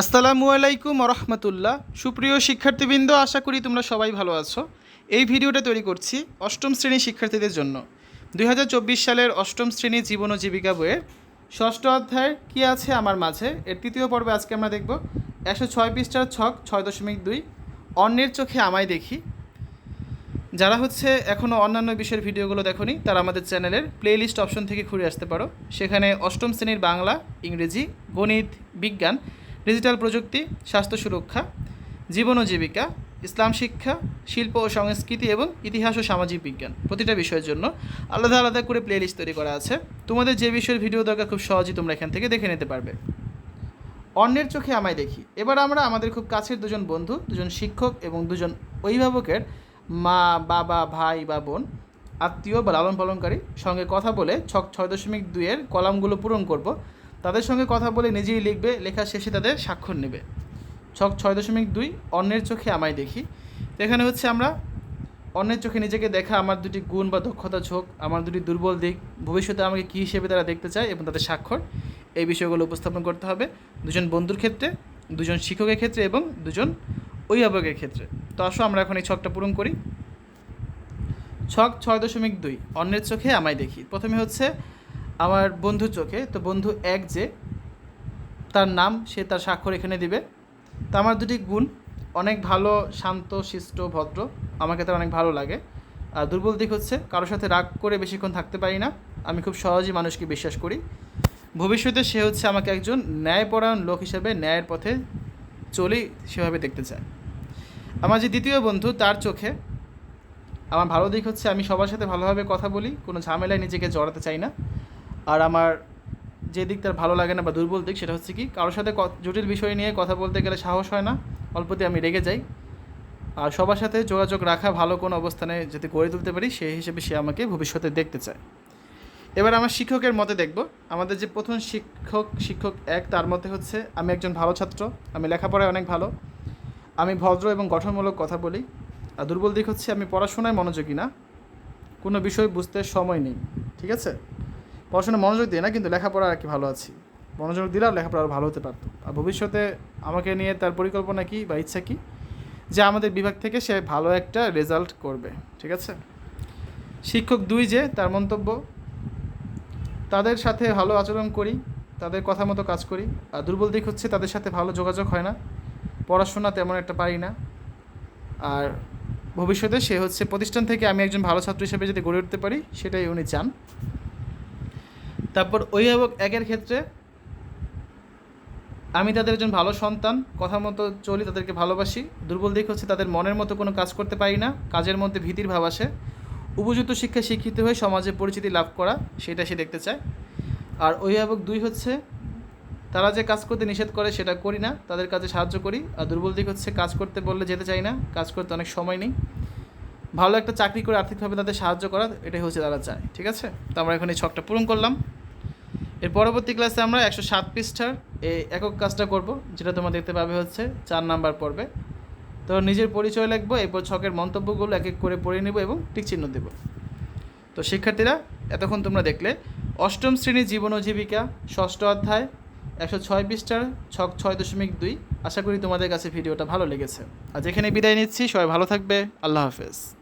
আসসালামু আলাইকুম রহমতুল্লাহ সুপ্রিয় শিক্ষার্থীবৃন্দ, আশা করি তোমরা সবাই ভালো আছো। এই ভিডিওটা তৈরি করছি অষ্টম শ্রেণির শিক্ষার্থীদের জন্য। দু হাজার চব্বিশ সালের অষ্টম শ্রেণি জীবন ও জীবিকা বইয়ের ষষ্ঠ অধ্যায়ের কী আছে আমার মাঝে? এর তৃতীয় পর্বে আজকে আমরা দেখব একশো ছয় পৃষ্ঠার ছক, ছয় দশমিক দুই। অন্যের চোখে আমায় দেখি। যারা হচ্ছে এখনও অন্যান্য বিষয়ের ভিডিওগুলো দেখোনি, তারা আমাদের চ্যানেলের প্লেলিস্ট অপশন থেকে ঘুরে আসতে পারো। সেখানে অষ্টম শ্রেণির বাংলা, ইংরেজি, গণিত, বিজ্ঞান ডিজিটাল প্রযুক্তি, স্বাস্থ্য সুরক্ষা, জীবন ও জীবিকা, ইসলাম শিক্ষা, শিল্প ও সংস্কৃতি এবং ইতিহাস ও সামাজিক বিজ্ঞান প্রতিটা বিষয়ের জন্য আলাদা আলাদা করে প্লেলিস্ট তৈরি করা আছে। তোমাদের যে বিষয়ের ভিডিও দরকার খুব সহজেই তোমরা এখান থেকে দেখে নিতে পারবে। অন্যের চোখে আমায় দেখি। এবার আমরা আমাদের খুব কাছের দুজন বন্ধু, দুজন শিক্ষক এবং দুজন অভিভাবকের মা, বাবা, ভাই বা বোন, আত্মীয় বা লালন পালনকারী সঙ্গে কথা বলে ছক ছয় দশমিক দুইয়ের কলামগুলো পূরণ করব। তাদের সঙ্গে কথা বলে নিজেই লিখবে, লেখার শেষে তাদের স্বাক্ষর নেবে। ছক ছয় দশমিক দুই, অন্যের চোখে আমায় দেখি। তো এখানে হচ্ছে আমরা অন্যের চোখে নিজেকে দেখা, আমার দুটি গুণ বা দক্ষতা ঝোঁক, আমার দুটি দুর্বল দিক, ভবিষ্যতে আমাকে কী হিসেবে তারা দেখতে চায় এবং তাদের স্বাক্ষর, এই বিষয়গুলো উপস্থাপন করতে হবে দুজন বন্ধুর ক্ষেত্রে, দুজন শিক্ষকের ক্ষেত্রে এবং দুজন অভিভাবকের ক্ষেত্রে। তো আসো আমরা এখন এই ছকটা পূরণ করি। ছক ছয় দশমিক দুই, অন্যের চোখে আমায় দেখি। প্রথমে হচ্ছে আমার বন্ধুর চোখে, তো বন্ধু এক যে, তার নাম সে তার স্বাক্ষর এখানে দিবে। তো আমার দুটি গুণ, অনেক ভালো, শান্ত, শিষ্ট, ভদ্র, আমাকে তার অনেক ভালো লাগে। আর দুর্বল দিক হচ্ছে, কারোর সাথে রাগ করে বেশিক্ষণ থাকতে পারি না, আমি খুব সহজেই মানুষকে বিশ্বাস করি। ভবিষ্যতে সে হচ্ছে আমাকে একজন ন্যায়পরায়ণ লোক হিসেবে ন্যায়ের পথে চলেই সেভাবে দেখতে চায়। আমার যে দ্বিতীয় বন্ধু, তার চোখে, আমার ভালো দিক হচ্ছে, আমি সবার সাথে ভালোভাবে কথা বলি, কোনো ঝামেলায় নিজেকে জড়াতে চাই না। আর আমার যে দিক তার ভালো লাগে না বা দুর্বল দিক, সেটা হচ্ছে কি, কারোর সাথে জটিল বিষয় নিয়ে কথা বলতে গেলে সাহস হয় না, অল্পতে আমি রেগে যাই। আর সবার সাথে যোগাযোগ রাখা ভালো কোনো অবস্থানে যাতে গড়ে তুলতে পারি, সেই হিসেবে সে আমাকে ভবিষ্যতে দেখতে চায়। এবার আমার শিক্ষকের মতে দেখব, আমাদের যে প্রথম শিক্ষক শিক্ষক এক, তার মতে হচ্ছে, আমি একজন ভালো ছাত্র, আমি লেখাপড়ায় অনেক ভালো, আমি ভদ্র এবং গঠনমূলক কথা বলি, আর দুর্বল দিক হচ্ছে, আমি পড়াশোনায় মনোযোগী না, কোনো বিষয় বুঝতে সময় নেই, ঠিক আছে? পড়াশোনায় মনোযোগ দিই না, কিন্তু লেখাপড়া আর কি ভালো আছি। মনোযোগ দিলে আর লেখাপড়া আরও ভালো হতে পারতো। আর ভবিষ্যতে আমাকে নিয়ে তার পরিকল্পনা কী বা ইচ্ছা কী? যে আমাদের বিভাগ থেকে সে ভালো একটা রেজাল্ট করবে, ঠিক আছে? শিক্ষক দুই যে তার মন্তব্য, তাদের সাথে ভালো আচরণ করি, তাদের কথা মতো কাজ করি। আর দুর্বল দিক হচ্ছে তাদের সাথে ভালো যোগাযোগ হয় না, পড়াশোনা তেমন একটা পারি না। আর ভবিষ্যতে সে হচ্ছে প্রতিষ্ঠান থেকে আমি একজন ভালো ছাত্র হিসেবে যদি গড়ে উঠতে পারি, সেটাই উনি চান। তারপর অভিভাবক একের ক্ষেত্রে, আমি তাদের একজন ভালো সন্তান কথা মতো চলি, তাদেরকে ভালোবাসি, দুর্বল দিক হচ্ছে তাদের মনের মতো কোনো কাজ করতে পারি না, কাজের মধ্যে ভীতির ভাব আসে। উপযুক্ত শিক্ষায় শিক্ষিত হয়ে সমাজে পরিচিতি লাভ করা, সেটা সে দেখতে চায়। আর অভিভাবক দুই হচ্ছে, তারা যে কাজ করতে নিষেধ করে সেটা করি না, তাদের কাজে সাহায্য করি। আর দুর্বল দিক হচ্ছে কাজ করতে বললে যেতে চাই না, কাজ করতে অনেক সময় নেই। ভালো একটা চাকরি করে আর্থিকভাবে তাদের সাহায্য করা, এটাই হচ্ছে তারা চায়, ঠিক আছে? তো আমরা এখন এই ছকটা পূরণ করলাম। এর পরবর্তী ক্লাসে আমরা একশো সাত পৃষ্ঠার এই একক কাজটা করব, যেটা তোমরা দেখতে পাবে হচ্ছে চার নাম্বার পর্বে। তো নিজের পরিচয় লিখব, এরপর ছকের মন্তব্যগুলো এক এক করে পড়ে নেব এবং টিক চিহ্ন দেব। তো শিক্ষার্থীরা, এতক্ষণ তোমরা দেখলে, অষ্টম শ্রেণি জীবন ও জীবিকা, ষষ্ঠ অধ্যায়, একশো ছয় পৃষ্ঠার ছক ছয় দশমিক দুই। আশা করি তোমাদের কাছে ভিডিওটা ভালো লেগেছে। আর যেখানে বিদায় নিচ্ছি, সবাই ভালো থাকবে, আল্লাহ হাফেজ।